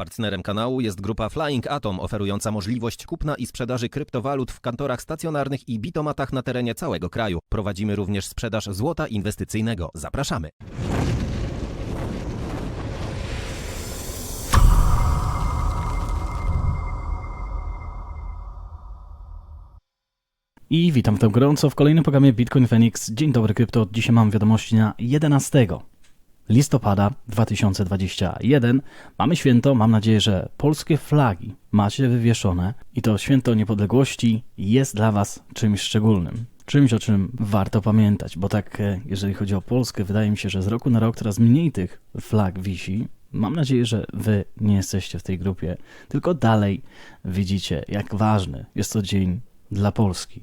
Partnerem kanału jest grupa Flying Atom, oferująca możliwość kupna i sprzedaży kryptowalut w kantorach stacjonarnych i bitomatach na terenie całego kraju. Prowadzimy również sprzedaż złota inwestycyjnego. Zapraszamy. I witam w gorąco w kolejnym programie Bitcoin Phoenix. Dzień dobry krypto. Dzisiaj mam wiadomości na 11 listopada 2021. Mamy święto, mam nadzieję, że polskie flagi macie wywieszone i to święto niepodległości jest dla Was czymś szczególnym. Czymś, o czym warto pamiętać, bo tak, e, jeżeli chodzi o Polskę, wydaje mi się, że z roku na rok coraz mniej tych flag wisi. Mam nadzieję, że Wy nie jesteście w tej grupie, tylko dalej widzicie, jak ważny jest to dzień dla Polski.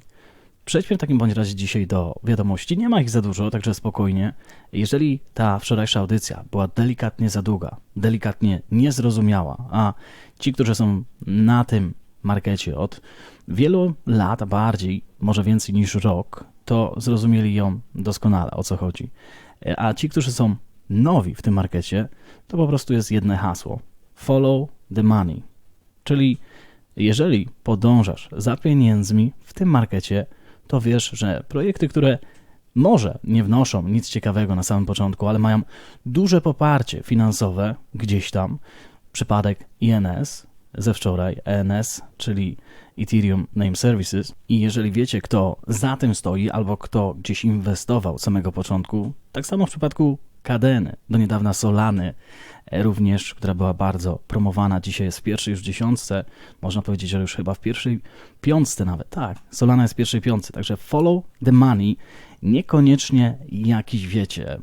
Przejdźmy w takim bądź razie dzisiaj do wiadomości. Nie ma ich za dużo, także spokojnie. Jeżeli ta wczorajsza audycja była delikatnie za długa, delikatnie niezrozumiała, a ci, którzy są na tym markecie od wielu lat, bardziej, może więcej niż rok, to zrozumieli ją doskonale, o co chodzi. A ci, którzy są nowi w tym markecie, to po prostu jest jedno hasło: follow the money. Czyli jeżeli podążasz za pieniędzmi w tym markecie, to wiesz, że projekty, które może nie wnoszą nic ciekawego na samym początku, ale mają duże poparcie finansowe gdzieś tam, przypadek INS ze wczoraj, ENS, czyli Ethereum Name Services. I jeżeli wiecie, kto za tym stoi, albo kto gdzieś inwestował od samego początku, tak samo w przypadku Kadeny, do niedawna Solany, e, również, która była bardzo promowana, dzisiaj jest w pierwszej już dziesiątce, można powiedzieć, że już chyba w pierwszej piątce nawet, tak, Solana jest w pierwszej piątce, także follow the money, niekoniecznie jakiś, wiecie,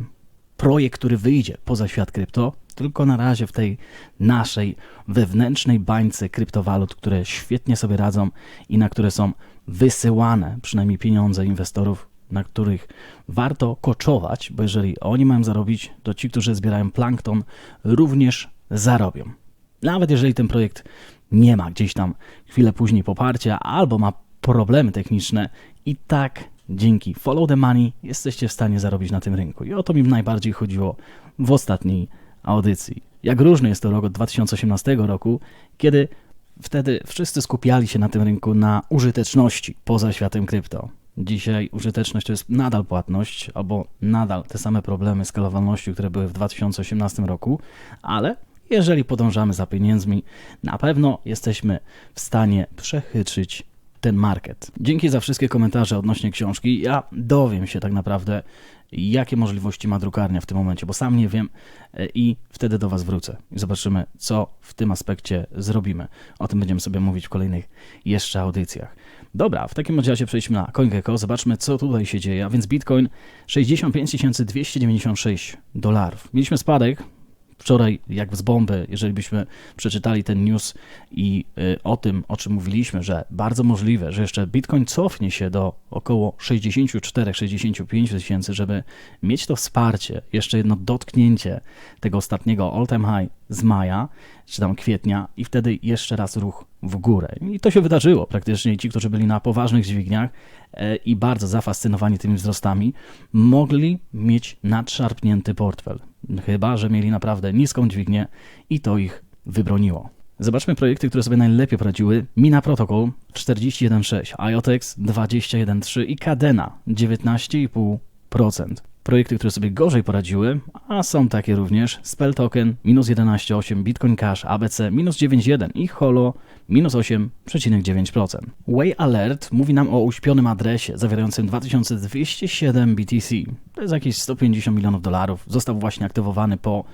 projekt, który wyjdzie poza świat krypto, tylko na razie w tej naszej wewnętrznej bańce kryptowalut, które świetnie sobie radzą i na które są wysyłane przynajmniej pieniądze inwestorów na których warto koczować, bo jeżeli oni mają zarobić, to ci, którzy zbierają plankton, również zarobią. Nawet jeżeli ten projekt nie ma gdzieś tam chwilę później poparcia albo ma problemy techniczne, i tak dzięki Follow the Money jesteście w stanie zarobić na tym rynku. I o to mi najbardziej chodziło w ostatniej audycji. Jak różny jest to rok od 2018 roku, kiedy wtedy wszyscy skupiali się na tym rynku na użyteczności poza światem krypto. Dzisiaj użyteczność to jest nadal płatność, albo nadal te same problemy skalowalności, które były w 2018 roku, ale jeżeli podążamy za pieniędzmi, na pewno jesteśmy w stanie przechytrzyć ten market. Dzięki za wszystkie komentarze odnośnie książki. Ja dowiem się tak naprawdę, jakie możliwości ma drukarnia w tym momencie, bo sam nie wiem e, i wtedy do Was wrócę i zobaczymy, co w tym aspekcie zrobimy. O tym będziemy sobie mówić w kolejnych jeszcze audycjach. Dobra, w takim razie przejdźmy na CoinGecko, zobaczmy co tutaj się dzieje. A więc Bitcoin 65 296 dolarów. Mieliśmy spadek wczoraj jak z bomby, jeżeli byśmy przeczytali ten news i y, o tym, o czym mówiliśmy, że bardzo możliwe, że jeszcze Bitcoin cofnie się do około 64-65 tysięcy, żeby mieć to wsparcie, jeszcze jedno dotknięcie tego ostatniego all-time high z maja, czy tam kwietnia i wtedy jeszcze raz ruch w górę. I to się wydarzyło praktycznie. Ci, którzy byli na poważnych dźwigniach e, i bardzo zafascynowani tymi wzrostami, mogli mieć nadszarpnięty portfel. Chyba, że mieli naprawdę niską dźwignię i to ich wybroniło. Zobaczmy projekty, które sobie najlepiej poradziły. Mina Protocol 41.6, IOTEX 21.3 i Cadena 19,5%. Projekty, które sobie gorzej poradziły, a są takie również, Spell Token minus 11,8, Bitcoin Cash, ABC minus 9,1 i Holo minus 8,9%. Way Alert mówi nam o uśpionym adresie zawierającym 2207 BTC. To jest jakieś 150 milionów dolarów. Został właśnie aktywowany po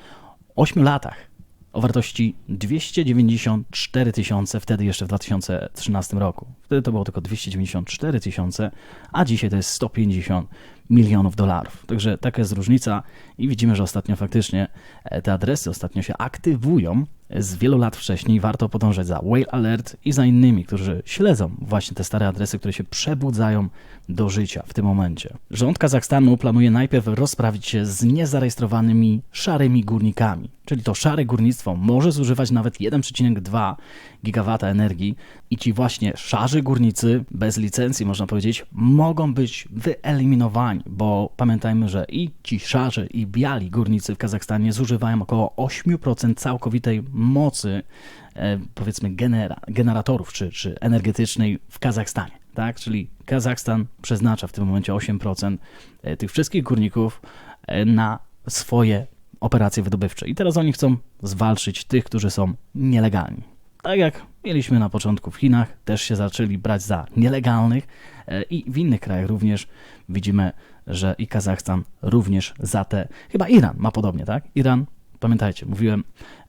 8 latach o wartości 294 tysiące, wtedy jeszcze w 2013 roku. Wtedy to było tylko 294 tysiące, a dzisiaj to jest 150 milionów dolarów. Także taka jest różnica i widzimy, że ostatnio faktycznie e, te adresy ostatnio się aktywują z wielu lat wcześniej. Warto podążać za Whale Alert i za innymi, którzy śledzą właśnie te stare adresy, które się przebudzają do życia w tym momencie. Rząd Kazachstanu planuje najpierw rozprawić się z niezarejestrowanymi szarymi górnikami, czyli to szare górnictwo może zużywać nawet 1,2 gigawata energii i ci właśnie szarzy górnicy bez licencji, można powiedzieć, mogą być wyeliminowani bo pamiętajmy, że i ci szarzy, i biali górnicy w Kazachstanie zużywają około 8% całkowitej mocy, e, powiedzmy, genera, generatorów czy, czy energetycznej w Kazachstanie. Tak? Czyli Kazachstan przeznacza w tym momencie 8% e, tych wszystkich górników e, na swoje operacje wydobywcze. I teraz oni chcą zwalczyć tych, którzy są nielegalni. Tak jak mieliśmy na początku w Chinach, też się zaczęli brać za nielegalnych i w innych krajach również widzimy, że i Kazachstan również za te. Chyba Iran ma podobnie, tak? Iran, pamiętajcie, mówiłem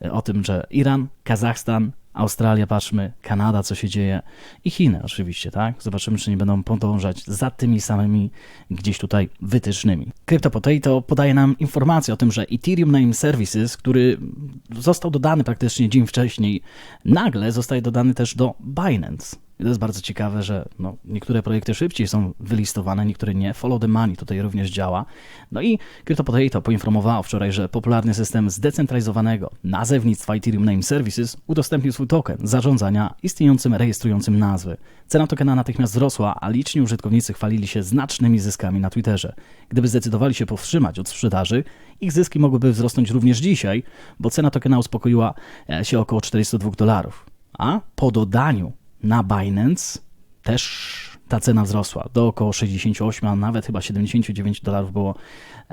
e, o tym, że Iran, Kazachstan, Australia, patrzmy, Kanada, co się dzieje i Chiny oczywiście, tak? Zobaczymy, czy nie będą podążać za tymi samymi gdzieś tutaj wytycznymi. CryptoPotato podaje nam informację o tym, że Ethereum Name Services, który został dodany praktycznie dzień wcześniej, nagle zostaje dodany też do Binance. I to jest bardzo ciekawe, że no, niektóre projekty szybciej są wylistowane, niektóre nie. Follow the money tutaj również działa. No i CryptoPotato poinformowało wczoraj, że popularny system zdecentralizowanego nazewnictwa Ethereum Name Services udostępnił swój token zarządzania istniejącym rejestrującym nazwy. Cena tokena natychmiast wzrosła, a liczni użytkownicy chwalili się znacznymi zyskami na Twitterze. Gdyby zdecydowali się powstrzymać od sprzedaży, ich zyski mogłyby wzrosnąć również dzisiaj, bo cena tokena uspokoiła e, się około 402 dolarów. A po dodaniu na Binance też ta cena wzrosła do około 68, a nawet chyba 79 dolarów było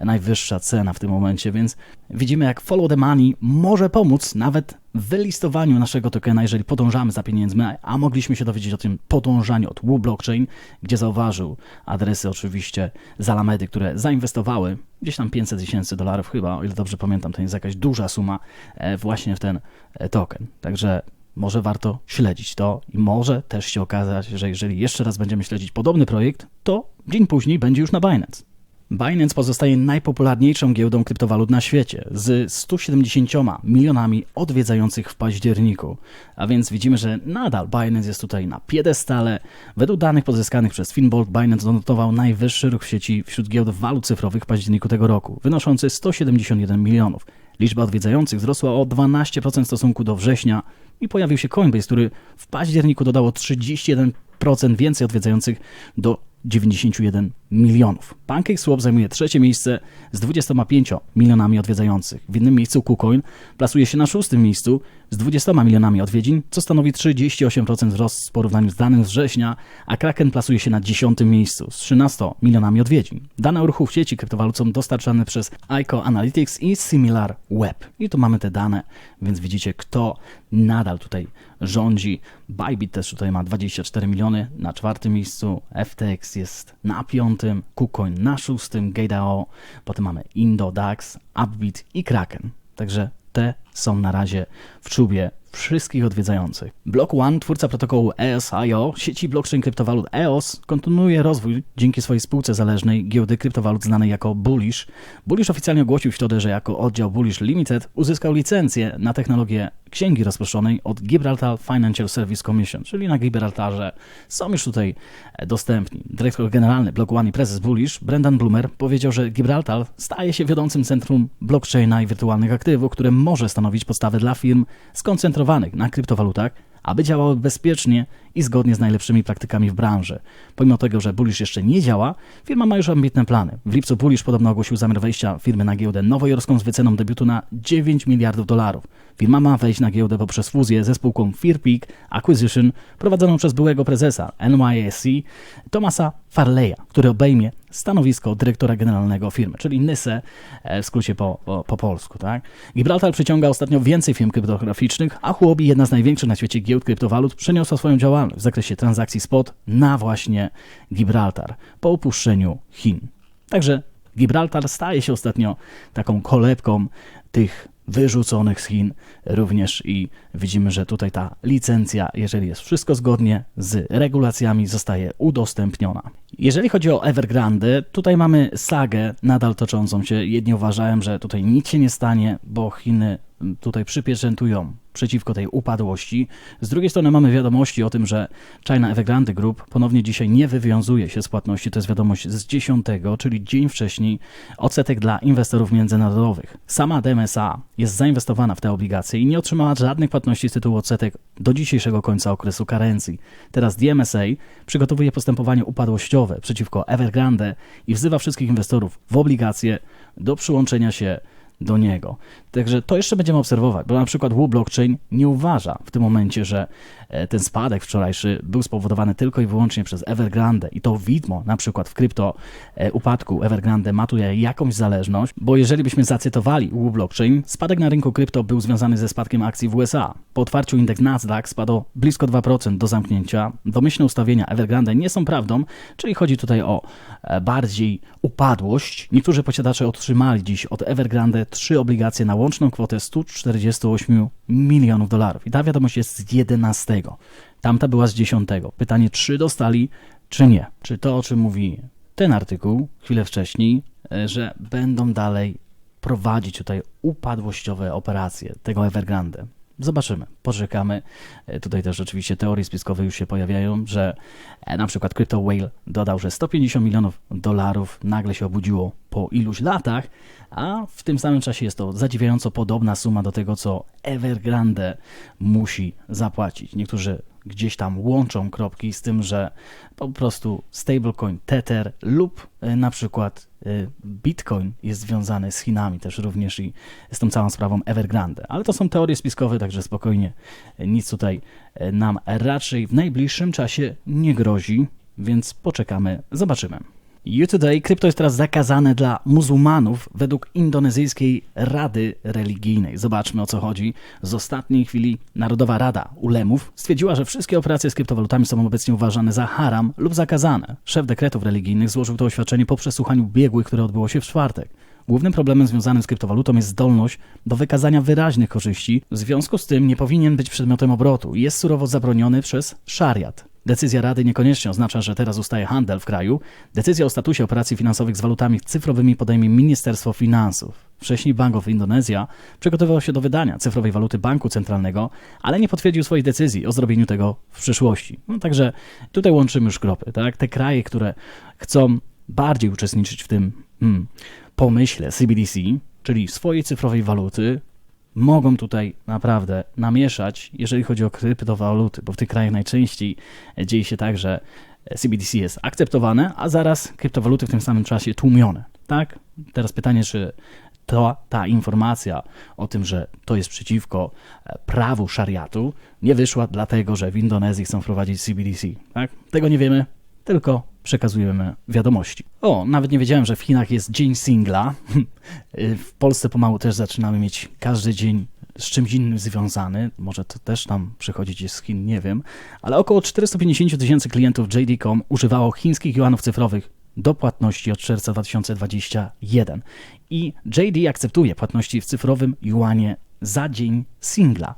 najwyższa cena w tym momencie, więc widzimy jak follow the money może pomóc nawet w wylistowaniu naszego tokena, jeżeli podążamy za pieniędzmi, a mogliśmy się dowiedzieć o tym podążaniu od Wu Blockchain, gdzie zauważył adresy oczywiście z Alamedy, które zainwestowały gdzieś tam 500 tysięcy dolarów chyba, o ile dobrze pamiętam, to jest jakaś duża suma e, właśnie w ten e, token. Także może warto śledzić to i może też się okazać, że jeżeli jeszcze raz będziemy śledzić podobny projekt, to dzień później będzie już na Binance. Binance pozostaje najpopularniejszą giełdą kryptowalut na świecie, z 170 milionami odwiedzających w październiku. A więc widzimy, że nadal Binance jest tutaj na piedestale. Według danych pozyskanych przez Finbolt, Binance donotował najwyższy ruch w sieci wśród giełd walut cyfrowych w październiku tego roku, wynoszący 171 milionów. Liczba odwiedzających wzrosła o 12% w stosunku do września i pojawił się Coinbase, który w październiku dodało 31% więcej odwiedzających do 91 milionów. PancakeSwap zajmuje trzecie miejsce z 25 milionami odwiedzających. W innym miejscu KuCoin plasuje się na szóstym miejscu z 20 milionami odwiedzin, co stanowi 38% wzrost w porównaniu z danym z września, a Kraken plasuje się na dziesiątym miejscu z 13 milionami odwiedzin. Dane o ruchu w sieci kryptowalut są dostarczane przez ICO Analytics i Similar Web. I tu mamy te dane, więc widzicie, kto nadal tutaj rządzi. Bybit też tutaj ma 24 miliony na czwartym miejscu, FTX jest na piątym, KuCoin na szóstym, GateAO, potem mamy Indo, DAX, Upbit i Kraken. Także te są na razie w czubie wszystkich odwiedzających. Block One, twórca protokołu E EOS.IO, sieci blockchain kryptowalut EOS, kontynuuje rozwój dzięki swojej spółce zależnej giełdy kryptowalut znanej jako Bullish. Bullish oficjalnie ogłosił w środę, że jako oddział Bullish Limited uzyskał licencję na technologię księgi rozproszonej od Gibraltar Financial Service Commission, czyli na Gibraltarze są już tutaj dostępni. Dyrektor generalny Block One i prezes Bullish, Brendan Bloomer, powiedział, że Gibraltar staje się wiodącym centrum blockchaina i wirtualnych aktywów, które może stanowić podstawę dla firm skoncentrowanych na kryptowalutach, aby działały bezpiecznie i zgodnie z najlepszymi praktykami w branży. Pomimo tego, że Bullish jeszcze nie działa, firma ma już ambitne plany. W lipcu Bullish podobno ogłosił zamiar wejścia firmy na giełdę nowojorską z wyceną debiutu na 9 miliardów dolarów. Firma ma wejść na giełdę poprzez fuzję ze spółką Fearpeak Acquisition prowadzoną przez byłego prezesa NYSE Thomasa Farleya, który obejmie stanowisko dyrektora generalnego firmy, czyli NYSE e, w skrócie po, po, po polsku. Tak? Gibraltar przyciąga ostatnio więcej firm kryptograficznych, a Huobi, jedna z największych na świecie giełd kryptowalut, przeniosła swoją działalność w zakresie transakcji spot na właśnie Gibraltar po opuszczeniu Chin. Także Gibraltar staje się ostatnio taką kolebką tych wyrzuconych z Chin również i widzimy, że tutaj ta licencja, jeżeli jest wszystko zgodnie z regulacjami, zostaje udostępniona. Jeżeli chodzi o Evergrande, tutaj mamy sagę nadal toczącą się. Jedni uważają, że tutaj nic się nie stanie, bo Chiny tutaj przypieczętują przeciwko tej upadłości. Z drugiej strony mamy wiadomości o tym, że China Evergrande Group ponownie dzisiaj nie wywiązuje się z płatności. To jest wiadomość z 10, czyli dzień wcześniej, odsetek dla inwestorów międzynarodowych. Sama DMSA jest zainwestowana w te obligacje i nie otrzymała żadnych płatności z tytułu odsetek do dzisiejszego końca okresu karencji. Teraz DMSA przygotowuje postępowanie upadłościowe przeciwko Evergrande i wzywa wszystkich inwestorów w obligacje do przyłączenia się do niego. Także to jeszcze będziemy obserwować, bo na przykład Wu Blockchain nie uważa w tym momencie, że e, ten spadek wczorajszy był spowodowany tylko i wyłącznie przez Evergrande i to widmo na przykład w krypto e, upadku Evergrande ma tu jakąś zależność, bo jeżeli byśmy zacytowali Wu Blockchain, spadek na rynku krypto był związany ze spadkiem akcji w USA. Po otwarciu indeks Nasdaq spadł blisko 2% do zamknięcia. Domyślne ustawienia Evergrande nie są prawdą, czyli chodzi tutaj o e, bardziej upadłość. Niektórzy posiadacze otrzymali dziś od Evergrande trzy obligacje na łączną kwotę 148 milionów dolarów. I ta wiadomość jest z 11. Tamta była z 10. Pytanie, czy dostali, czy nie. Czy to, o czym mówi ten artykuł chwilę wcześniej, e, że będą dalej prowadzić tutaj upadłościowe operacje tego Evergrande. Zobaczymy, poczekamy. E, Tutaj też oczywiście teorie spiskowe już się pojawiają, że e, na przykład Crypto Whale dodał, że 150 milionów dolarów nagle się obudziło po iluś latach, a w tym samym czasie jest to zadziwiająco podobna suma do tego, co Evergrande musi zapłacić. Niektórzy gdzieś tam łączą kropki z tym, że po prostu stablecoin Tether lub e, na przykład e, Bitcoin jest związany z Chinami też również i z tą całą sprawą Evergrande. Ale to są teorie spiskowe, także spokojnie e, nic tutaj nam raczej w najbliższym czasie nie grozi, więc poczekamy, zobaczymy. You Today krypto jest teraz zakazane dla muzułmanów według indonezyjskiej Rady Religijnej. Zobaczmy o co chodzi. Z ostatniej chwili Narodowa Rada Ulemów stwierdziła, że wszystkie operacje z kryptowalutami są obecnie uważane za haram lub zakazane. Szef dekretów religijnych złożył to oświadczenie po przesłuchaniu biegłych, które odbyło się w czwartek. Głównym problemem związanym z kryptowalutą jest zdolność do wykazania wyraźnych korzyści, w związku z tym nie powinien być przedmiotem obrotu jest surowo zabroniony przez szariat. Decyzja Rady niekoniecznie oznacza, że teraz ustaje handel w kraju. Decyzja o statusie operacji finansowych z walutami cyfrowymi podejmie Ministerstwo Finansów. Wcześniej Bank of Indonesia przygotowywał się do wydania cyfrowej waluty banku centralnego, ale nie potwierdził swojej decyzji o zrobieniu tego w przyszłości. No także tutaj łączymy już kropy, tak? Te kraje, które chcą bardziej uczestniczyć w tym hmm, pomyśle CBDC, czyli swojej cyfrowej waluty, mogą tutaj naprawdę namieszać, jeżeli chodzi o kryptowaluty, bo w tych krajach najczęściej dzieje się tak, że CBDC jest akceptowane, a zaraz kryptowaluty w tym samym czasie tłumione. Tak? Teraz pytanie, czy to, ta informacja o tym, że to jest przeciwko e, prawu szariatu, nie wyszła dlatego, że w Indonezji chcą wprowadzić CBDC. Tak? Tego nie wiemy, tylko przekazujemy wiadomości. O, nawet nie wiedziałem, że w Chinach jest Dzień Singla. w Polsce pomału też zaczynamy mieć każdy dzień z czymś innym związany. Może to też tam przychodzić z Chin, nie wiem. Ale około 450 tysięcy klientów JD.com używało chińskich juanów cyfrowych do płatności od czerwca 2021. I JD akceptuje płatności w cyfrowym juanie za dzień singla.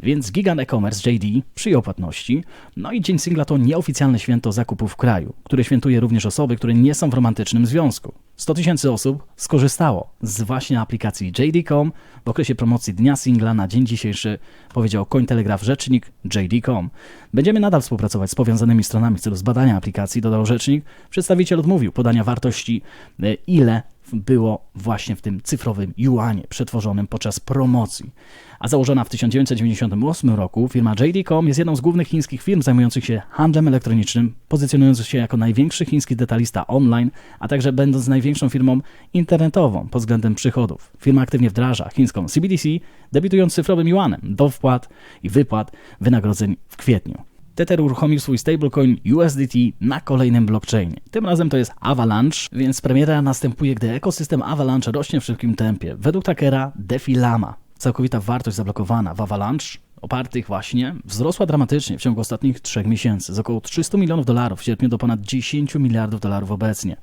Więc gigant e-commerce JD przyjął płatności. No i dzień singla to nieoficjalne święto zakupów w kraju, które świętuje również osoby, które nie są w romantycznym związku. 100 tysięcy osób skorzystało z właśnie aplikacji JD.com w okresie promocji Dnia Singla na dzień dzisiejszy, powiedział Cointelegraph rzecznik JD.com. Będziemy nadal współpracować z powiązanymi stronami w celu zbadania aplikacji, dodał rzecznik. Przedstawiciel odmówił podania wartości, e, ile było właśnie w tym cyfrowym juanie przetworzonym podczas promocji. A założona w 1998 roku firma JD.com jest jedną z głównych chińskich firm zajmujących się handlem elektronicznym, pozycjonując się jako największy chiński detalista online, a także będąc największą firmą internetową pod względem przychodów. Firma aktywnie wdraża chińską CBDC, debiutując cyfrowym juanem do wpłat i wypłat wynagrodzeń w kwietniu. Tether uruchomił swój stablecoin USDT na kolejnym blockchainie. Tym razem to jest Avalanche, więc premiera następuje, gdy ekosystem Avalanche rośnie w szybkim tempie. Według Takera DeFi Lama, całkowita wartość zablokowana w Avalanche opartych właśnie wzrosła dramatycznie w ciągu ostatnich trzech miesięcy z około 300 milionów dolarów w sierpniu do ponad 10 miliardów dolarów obecnie.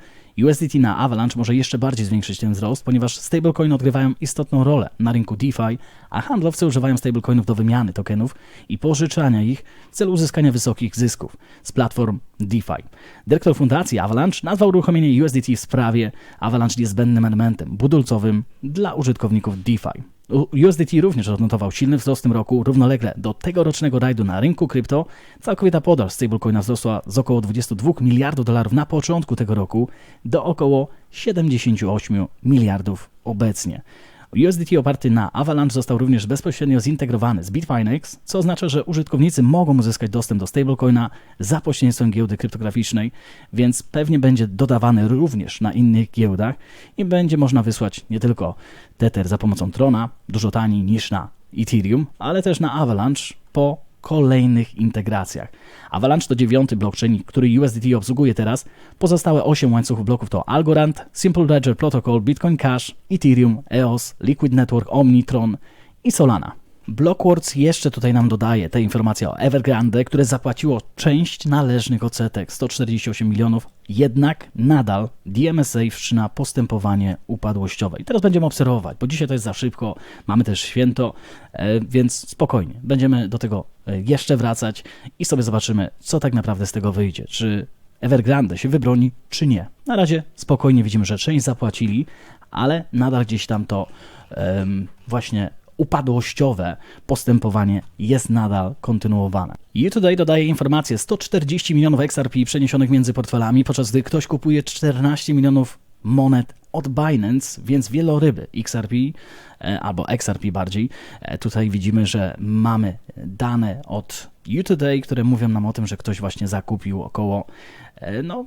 USDT na Avalanche może jeszcze bardziej zwiększyć ten wzrost, ponieważ stablecoiny odgrywają istotną rolę na rynku DeFi, a handlowcy używają stablecoinów do wymiany tokenów i pożyczania ich w celu uzyskania wysokich zysków z platform DeFi. Dyrektor fundacji Avalanche nazwał uruchomienie USDT w sprawie Avalanche niezbędnym elementem budulcowym dla użytkowników DeFi. USDT również odnotował silny wzrost w tym roku, równolegle do tegorocznego rajdu na rynku krypto. Całkowita podaż stablecoina wzrosła z około 22 miliardów dolarów na początku tego roku do około 78 miliardów obecnie. USDT oparty na Avalanche został również bezpośrednio zintegrowany z Bitfinex, co oznacza, że użytkownicy mogą uzyskać dostęp do stablecoina za pośrednictwem giełdy kryptograficznej, więc pewnie będzie dodawany również na innych giełdach i będzie można wysłać nie tylko Tether za pomocą Trona, dużo taniej niż na Ethereum, ale też na Avalanche po kolejnych integracjach. Avalanche to dziewiąty blockchain, który USDT obsługuje teraz. Pozostałe 8 łańcuchów bloków to Algorand, Simple Ledger Protocol, Bitcoin Cash, Ethereum, EOS, Liquid Network, Omnitron i Solana. Blockworks jeszcze tutaj nam dodaje te informacje o Evergrande, które zapłaciło część należnych odsetek 148 milionów, jednak nadal DMSA wszczyna postępowanie upadłościowe. I teraz będziemy obserwować, bo dzisiaj to jest za szybko, mamy też święto, e, więc spokojnie, będziemy do tego e, jeszcze wracać i sobie zobaczymy, co tak naprawdę z tego wyjdzie. Czy Evergrande się wybroni, czy nie. Na razie spokojnie widzimy, że część zapłacili, ale nadal gdzieś tam to em, właśnie upadłościowe postępowanie jest nadal kontynuowane. Tutaj dodaje informację 140 milionów XRP przeniesionych między portfelami, podczas gdy ktoś kupuje 14 milionów monet od Binance, więc wieloryby XRP e, albo XRP bardziej. E, Tutaj widzimy, że mamy dane od UToday, które mówią nam o tym, że ktoś właśnie zakupił około e, no,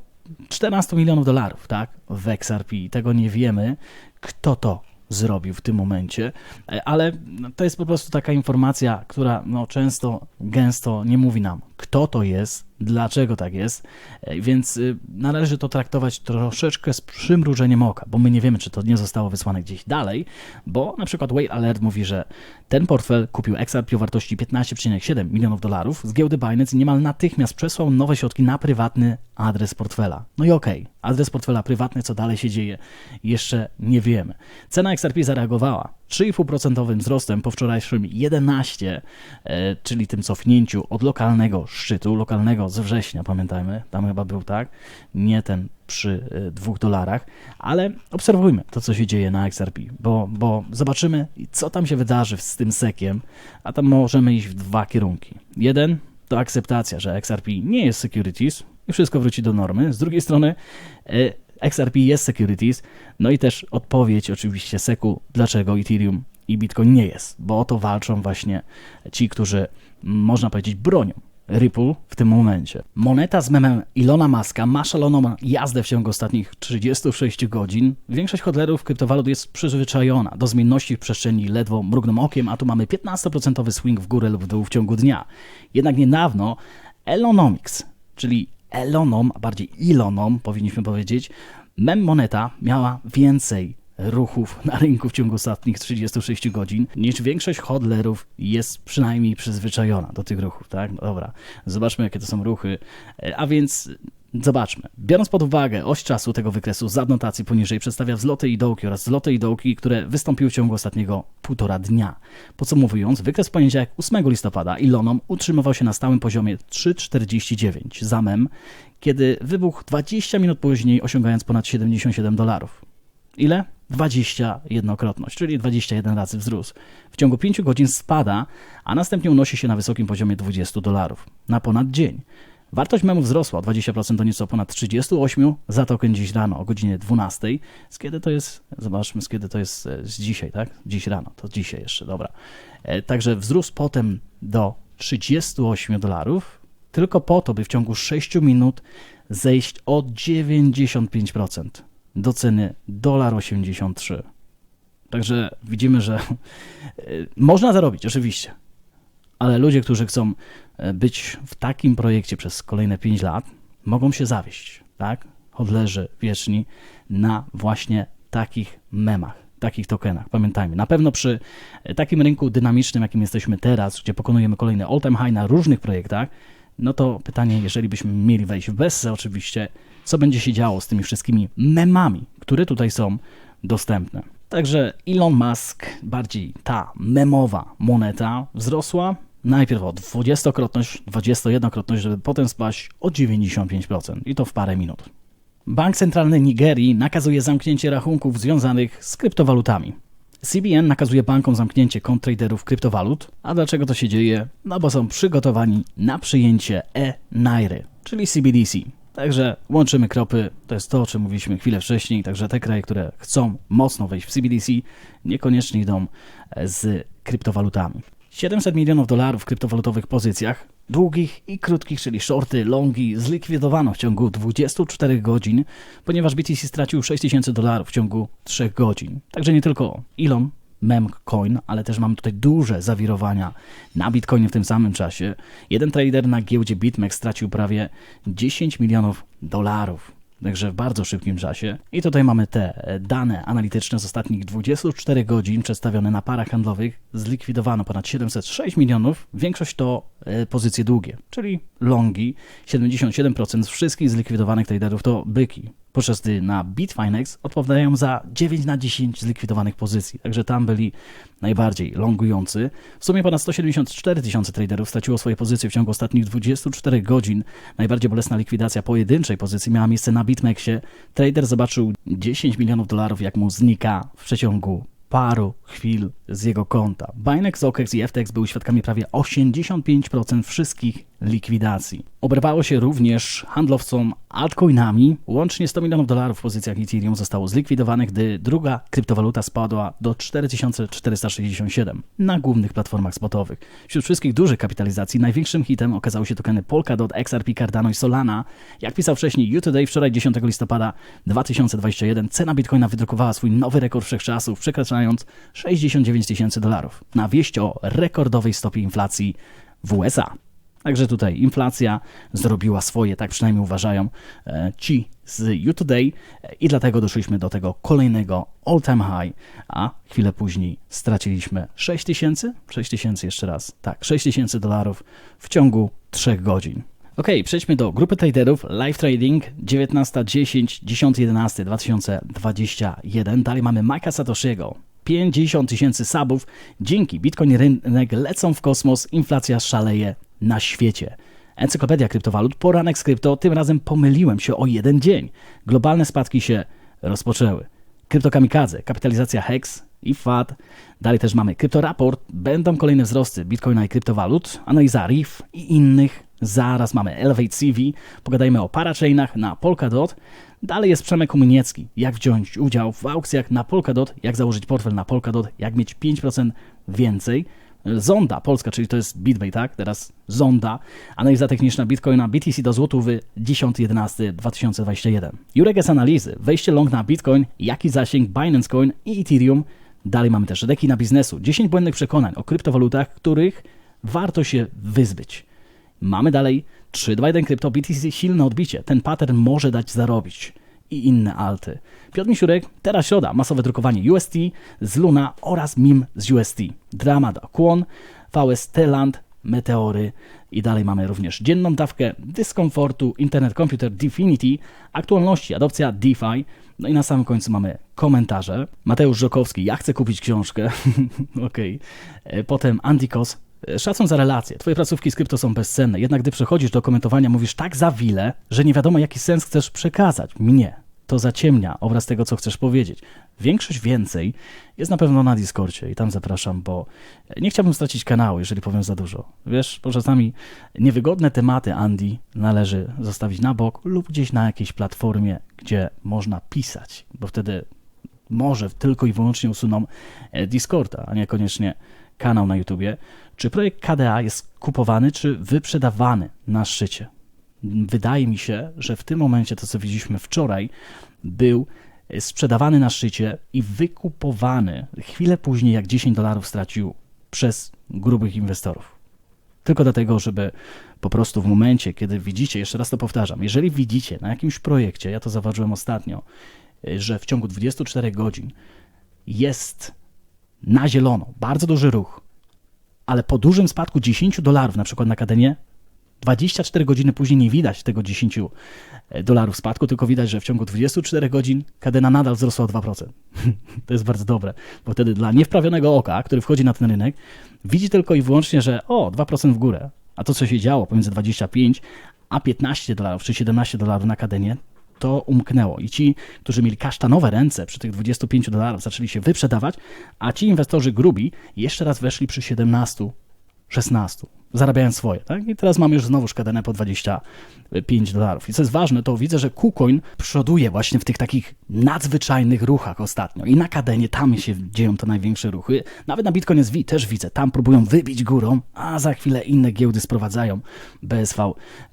14 milionów dolarów tak, w XRP. Tego nie wiemy, kto to zrobił w tym momencie, E, ale to jest po prostu taka informacja, która no, często, gęsto nie mówi nam, kto to jest, dlaczego tak jest, E, więc y, należy to traktować troszeczkę z przymrużeniem oka, bo my nie wiemy, czy to nie zostało wysłane gdzieś dalej, bo na przykład Whale Alert mówi, że ten portfel kupił XRP o wartości 15,7 milionów dolarów z giełdy Binance i niemal natychmiast przesłał nowe środki na prywatny adres portfela. No i okej, adres portfela prywatny, co dalej się dzieje, jeszcze nie wiemy. Cena XRP zareagowała 3,5% wzrostem po wczorajszym 11, e, czyli tym cofnięciu od lokalnego szczytu, lokalnego z września, pamiętajmy, tam chyba był tak, nie ten przy e, dwóch dolarach, ale obserwujmy to, co się dzieje na XRP, bo, bo zobaczymy, co tam się wydarzy z tym sekiem, a tam możemy iść w dwa kierunki. Jeden to akceptacja, że XRP nie jest securities i wszystko wróci do normy. Z drugiej strony e, XRP jest securities, no i też odpowiedź oczywiście seku, dlaczego Ethereum i Bitcoin nie jest, bo o to walczą właśnie ci, którzy można powiedzieć bronią Ripple w tym momencie. Moneta z memem Ilona Maska ma szaloną jazdę w ciągu ostatnich 36 godzin. Większość hodlerów kryptowalut jest przyzwyczajona do zmienności w przestrzeni ledwo mrugną okiem, a tu mamy 15% swing w górę lub w dół w ciągu dnia. Jednak niedawno Elonomics, czyli Elonom, a bardziej Ilonom powinniśmy powiedzieć, mem moneta miała więcej ruchów na rynku w ciągu ostatnich 36 godzin, niż większość hodlerów jest przynajmniej przyzwyczajona do tych ruchów, tak? No Dobra, zobaczmy jakie to są ruchy. E, A więc zobaczmy. Biorąc pod uwagę oś czasu tego wykresu z adnotacji poniżej przedstawia wzloty i dołki oraz wzloty i dołki, które wystąpiły w ciągu ostatniego półtora dnia. Podsumowując, wykres poniedziałek 8 listopada Ilonom utrzymywał się na stałym poziomie 3,49 za mem, kiedy wybuchł 20 minut później osiągając ponad 77 dolarów. Ile? 21-krotność, czyli 21 razy wzrósł. W ciągu 5 godzin spada, a następnie unosi się na wysokim poziomie 20 dolarów na ponad dzień. Wartość memu wzrosła o 20% do nieco ponad 38 za token dziś rano o godzinie 12. Z kiedy to jest? Zobaczmy, z kiedy to jest e, z dzisiaj, tak? Dziś rano, to dzisiaj jeszcze, dobra. E, Także wzrósł potem do 38 dolarów, tylko po to, by w ciągu 6 minut zejść o 95% do ceny 1,83 Także widzimy, że y, można zarobić, oczywiście, ale ludzie, którzy chcą e, być w takim projekcie przez kolejne 5 lat, mogą się zawieść, tak? Hodlerzy wieczni na właśnie takich memach, takich tokenach. Pamiętajmy, na pewno przy e, takim rynku dynamicznym, jakim jesteśmy teraz, gdzie pokonujemy kolejny all-time high na różnych projektach, no to pytanie, jeżeli byśmy mieli wejść w Bessę oczywiście, co będzie się działo z tymi wszystkimi memami, które tutaj są dostępne. Także Elon Musk, bardziej ta memowa moneta, wzrosła najpierw o 20-krotność, 21-krotność, żeby potem spaść o 95% i to w parę minut. Bank Centralny Nigerii nakazuje zamknięcie rachunków związanych z kryptowalutami. CBN nakazuje bankom zamknięcie kont traderów kryptowalut. A dlaczego to się dzieje? No bo są przygotowani na przyjęcie e-Nairy, czyli CBDC. Także łączymy kropy, to jest to, o czym mówiliśmy chwilę wcześniej, także te kraje, które chcą mocno wejść w CBDC, niekoniecznie idą z kryptowalutami. 700 milionów dolarów w kryptowalutowych pozycjach, długich i krótkich, czyli shorty, longi, zlikwidowano w ciągu 24 godzin, ponieważ BTC stracił 6000 dolarów w ciągu 3 godzin. Także nie tylko Elon, memcoin, ale też mamy tutaj duże zawirowania na Bitcoinie w tym samym czasie. Jeden trader na giełdzie BitMEX stracił prawie 10 milionów dolarów. Także w bardzo szybkim czasie. I tutaj mamy te e, dane analityczne z ostatnich 24 godzin przedstawione na parach handlowych. Zlikwidowano ponad 706 milionów. Większość to e, pozycje długie, czyli longi. 77% z wszystkich zlikwidowanych traderów to byki. Podczas gdy na Bitfinex odpowiadają za 9 na 10 zlikwidowanych pozycji. Także tam byli najbardziej longujący. W sumie ponad 174 tysiące traderów straciło swoje pozycje w ciągu ostatnich 24 godzin. Najbardziej bolesna likwidacja pojedynczej pozycji miała miejsce na BitMEXie. Trader zobaczył 10 milionów dolarów, jak mu znika w przeciągu paru chwil z jego konta. Binex, OKEX i FTX były świadkami prawie 85% wszystkich likwidacji. Oberwało się również handlowcom altcoinami. Łącznie 100 milionów dolarów w pozycjach Ethereum zostało zlikwidowanych, gdy druga kryptowaluta spadła do 4467 na głównych platformach spotowych. Wśród wszystkich dużych kapitalizacji największym hitem okazały się tokeny Polkadot, XRP, Cardano i Solana. Jak pisał wcześniej U-Today, wczoraj 10 listopada 2021 cena Bitcoina wydrukowała swój nowy rekord wszechczasów, przekraczając 69 tysięcy dolarów na wieść o rekordowej stopie inflacji w USA. Także tutaj inflacja zrobiła swoje, tak przynajmniej uważają e, ci z U-Today i dlatego doszliśmy do tego kolejnego all-time high, a chwilę później straciliśmy 6 tysięcy, 6 tysięcy jeszcze raz, tak, 6 tysięcy dolarów w ciągu 3 godzin. Ok, przejdźmy do grupy traderów Live Trading 19.10, 10.11.2021. Dalej mamy Mike'a Satoshiego. 50 tysięcy subów. Dzięki Bitcoin rynek lecą w kosmos, inflacja szaleje na świecie. Encyklopedia kryptowalut, poranek z krypto, tym razem pomyliłem się o jeden dzień. Globalne spadki się rozpoczęły. Kryptokamikadze, kapitalizacja HEX i FAT. Dalej też mamy kryptoraport, będą kolejne wzrosty Bitcoina i kryptowalut, analiza RIF i innych. Zaraz mamy Elevate CV, pogadajmy o parachainach na Polkadot. Dalej jest Przemek Kumieniecki, jak wziąć udział w aukcjach na Polkadot, jak założyć portfel na Polkadot, jak mieć 5% więcej. Zonda Polska, czyli to jest BitBay, tak? Teraz Zonda. Analiza techniczna Bitcoina BTC do złotówy 10.11.2021. Jurek jest analizy. Wejście long na Bitcoin, jaki zasięg Binance Coin i Ethereum. Dalej mamy też deki na biznesu. 10 błędnych przekonań o kryptowalutach, których warto się wyzbyć. Mamy dalej 3-2-1 krypto BTC silne odbicie. Ten pattern może dać zarobić i inne alty. Piotr Misiurek, teraz środa, masowe drukowanie UST z Luna oraz MIM z UST. Dramat Kłon, VST Land, Meteory i dalej mamy również dzienną dawkę dyskomfortu, Internet Computer Definity, aktualności, adopcja DeFi, no i na samym końcu mamy komentarze. Mateusz Żokowski, ja chcę kupić książkę. Okej. Okay. Potem Antikos, Szacun za relacje. Twoje placówki z krypto są bezcenne, jednak gdy przechodzisz do komentowania, mówisz tak za wiele, że nie wiadomo, jaki sens chcesz przekazać. Mnie. To zaciemnia obraz tego, co chcesz powiedzieć. Większość więcej jest na pewno na Discordzie i tam zapraszam, bo nie chciałbym stracić kanału, jeżeli powiem za dużo. Wiesz, bo czasami niewygodne tematy Andy należy zostawić na bok lub gdzieś na jakiejś platformie, gdzie można pisać, bo wtedy może tylko i wyłącznie usuną Discorda, a niekoniecznie kanał na YouTubie, czy projekt KDA jest kupowany, czy wyprzedawany na szczycie. Wydaje mi się, że w tym momencie to, co widzieliśmy wczoraj, był sprzedawany na szczycie i wykupowany chwilę później, jak 10 dolarów stracił przez grubych inwestorów. Tylko dlatego, żeby po prostu w momencie, kiedy widzicie, jeszcze raz to powtarzam, jeżeli widzicie na jakimś projekcie, ja to zauważyłem ostatnio, że w ciągu 24 godzin jest na zielono, bardzo duży ruch, ale po dużym spadku 10 dolarów, na przykład na Kadenie, 24 godziny później nie widać tego 10 dolarów spadku, tylko widać, że w ciągu 24 godzin Kadena nadal wzrosła o 2%. to jest bardzo dobre, bo wtedy dla niewprawionego oka, który wchodzi na ten rynek, widzi tylko i wyłącznie, że o, 2% w górę, a to, co się działo pomiędzy 25 a 15 dolarów czy 17 dolarów na Kadenie, to umknęło. I ci, którzy mieli kasztanowe ręce przy tych 25 dolarów, zaczęli się wyprzedawać, a ci inwestorzy grubi jeszcze raz weszli przy 17, 16. zarabiają swoje, tak? I teraz mamy już znowu szkadenę po 25 dolarów. I co jest ważne, to widzę, że KuCoin przoduje właśnie w tych takich nadzwyczajnych ruchach ostatnio. I na Kadenie tam się dzieją te największe ruchy. Nawet na Bitcoin SV też widzę, tam próbują wybić górą, a za chwilę inne giełdy sprowadzają BSV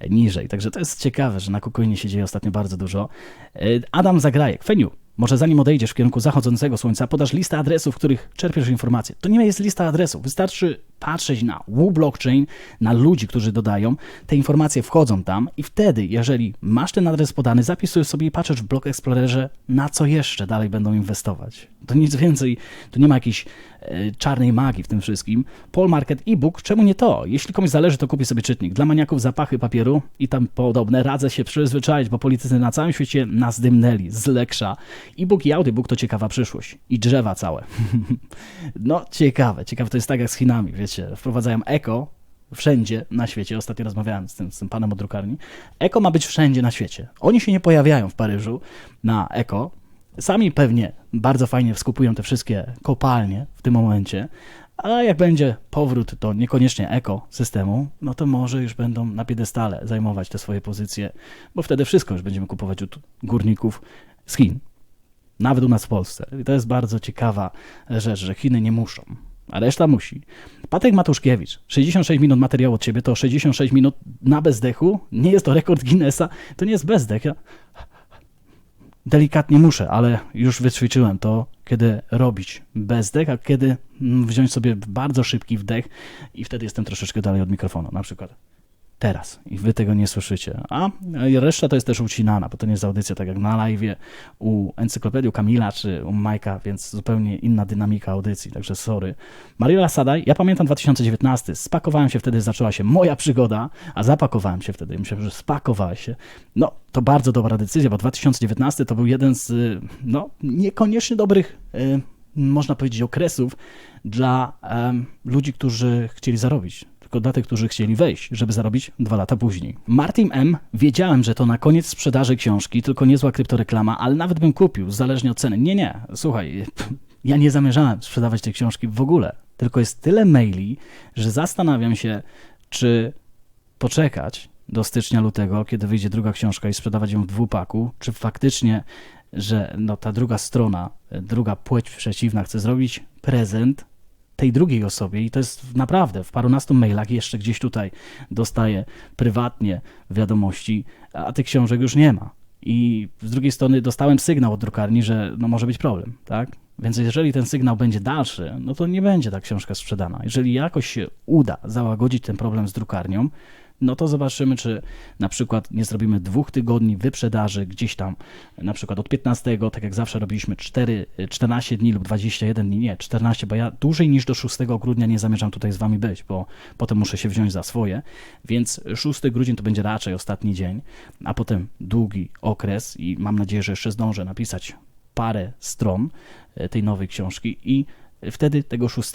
niżej. Także to jest ciekawe, że na KuCoinie się dzieje ostatnio bardzo dużo. E, Adam Zagrajek, Feniu, może zanim odejdziesz w kierunku zachodzącego słońca, podasz listę adresów, w których czerpiesz informacje. To nie jest lista adresów. Wystarczy patrzeć na Wu Blockchain, na ludzi, którzy dodają. Te informacje wchodzą tam i wtedy, jeżeli masz ten adres podany, zapisujesz sobie i patrzysz w Block Explorerze, na co jeszcze dalej będą inwestować. To nic więcej, tu nie ma jakiejś e, czarnej magii w tym wszystkim. Paul Market e-book, czemu nie to? Jeśli komuś zależy, to kupi sobie czytnik. Dla maniaków zapachy papieru i tam podobne radzę się przyzwyczaić, bo politycy na całym świecie nas dymnęli z leksza. E-book i audiobook to ciekawa przyszłość. I drzewa całe. no, ciekawe. Ciekawe to jest tak jak z Chinami, wiecie. Wprowadzają eko wszędzie na świecie. Ostatnio rozmawiałem z tym, z tym panem od drukarni. Eko ma być wszędzie na świecie. Oni się nie pojawiają w Paryżu na eko. Sami pewnie bardzo fajnie skupują te wszystkie kopalnie w tym momencie, a jak będzie powrót do niekoniecznie ekosystemu, no to może już będą na piedestale zajmować te swoje pozycje, bo wtedy wszystko już będziemy kupować od górników z Chin. Nawet u nas w Polsce. I to jest bardzo ciekawa rzecz, że Chiny nie muszą, a reszta musi. Patryk Matuszkiewicz, 66 minut materiału od ciebie to 66 minut na bezdechu. Nie jest to rekord Guinnessa, to nie jest bezdech. Ja delikatnie muszę, ale już wyćwiczyłem to, kiedy robić bezdech, a kiedy mm, wziąć sobie bardzo szybki wdech i wtedy jestem troszeczkę dalej od mikrofonu, na przykład teraz i wy tego nie słyszycie. A reszta to jest też ucinana, bo to nie jest audycja tak jak na live u Encyklopedii, Kamila czy u Majka, więc zupełnie inna dynamika audycji, także sorry. Mariela Sadaj, ja pamiętam 2019, spakowałem się wtedy, zaczęła się moja przygoda, a zapakowałem się wtedy, myślałem, że spakowałeś się. No, to bardzo dobra decyzja, bo 2019 to był jeden z, no, niekoniecznie dobrych, y, można powiedzieć, okresów dla ludzi, którzy chcieli zarobić tylko dla tych, którzy chcieli wejść, żeby zarobić dwa lata później. Martin M. Wiedziałem, że to na koniec sprzedaży książki, tylko niezła kryptoreklama, ale nawet bym kupił, zależnie od ceny. Nie, nie, słuchaj, ja nie zamierzałem sprzedawać tej książki w ogóle, tylko jest tyle maili, że zastanawiam się, czy poczekać do stycznia, lutego, kiedy wyjdzie druga książka i sprzedawać ją w dwupaku, czy faktycznie, że no, ta druga strona, druga płeć przeciwna chce zrobić prezent tej drugiej osobie i to jest naprawdę w parunastu mailach jeszcze gdzieś tutaj dostaję prywatnie wiadomości, a tych książek już nie ma. I z drugiej strony dostałem sygnał od drukarni, że no może być problem, tak? Więc jeżeli ten sygnał będzie dalszy, no to nie będzie ta książka sprzedana. Jeżeli jakoś się uda załagodzić ten problem z drukarnią, no to zobaczymy, czy na przykład nie zrobimy dwóch tygodni wyprzedaży gdzieś tam, na przykład od 15, tak jak zawsze robiliśmy 4, 14 dni lub 21 dni, nie, 14, bo ja dłużej niż do 6 grudnia nie zamierzam tutaj z wami być, bo potem muszę się wziąć za swoje, więc 6 grudzień to będzie raczej ostatni dzień, a potem długi okres i mam nadzieję, że jeszcze zdążę napisać parę stron e, tej nowej książki i wtedy tego 6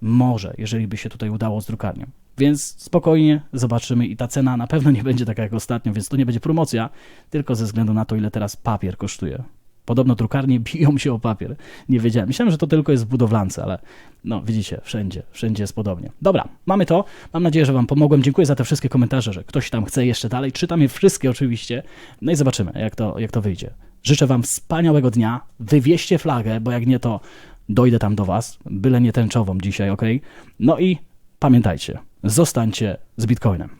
może, jeżeli by się tutaj udało z drukarnią. Więc spokojnie zobaczymy i ta cena na pewno nie będzie taka jak ostatnio, więc to nie będzie promocja, tylko ze względu na to, ile teraz papier kosztuje. Podobno drukarnie biją się o papier. Nie wiedziałem. Myślałem, że to tylko jest w budowlance, ale no widzicie, wszędzie, wszędzie jest podobnie. Dobra, mamy to. Mam nadzieję, że Wam pomogłem. Dziękuję za te wszystkie komentarze, że ktoś tam chce jeszcze dalej. Czytam je wszystkie oczywiście. No i zobaczymy, jak to, jak to wyjdzie. Życzę Wam wspaniałego dnia. Wywieźcie flagę, bo jak nie, to dojdę tam do Was. Byle nie tęczową dzisiaj, ok? No i pamiętajcie, zostańcie z Bitcoinem.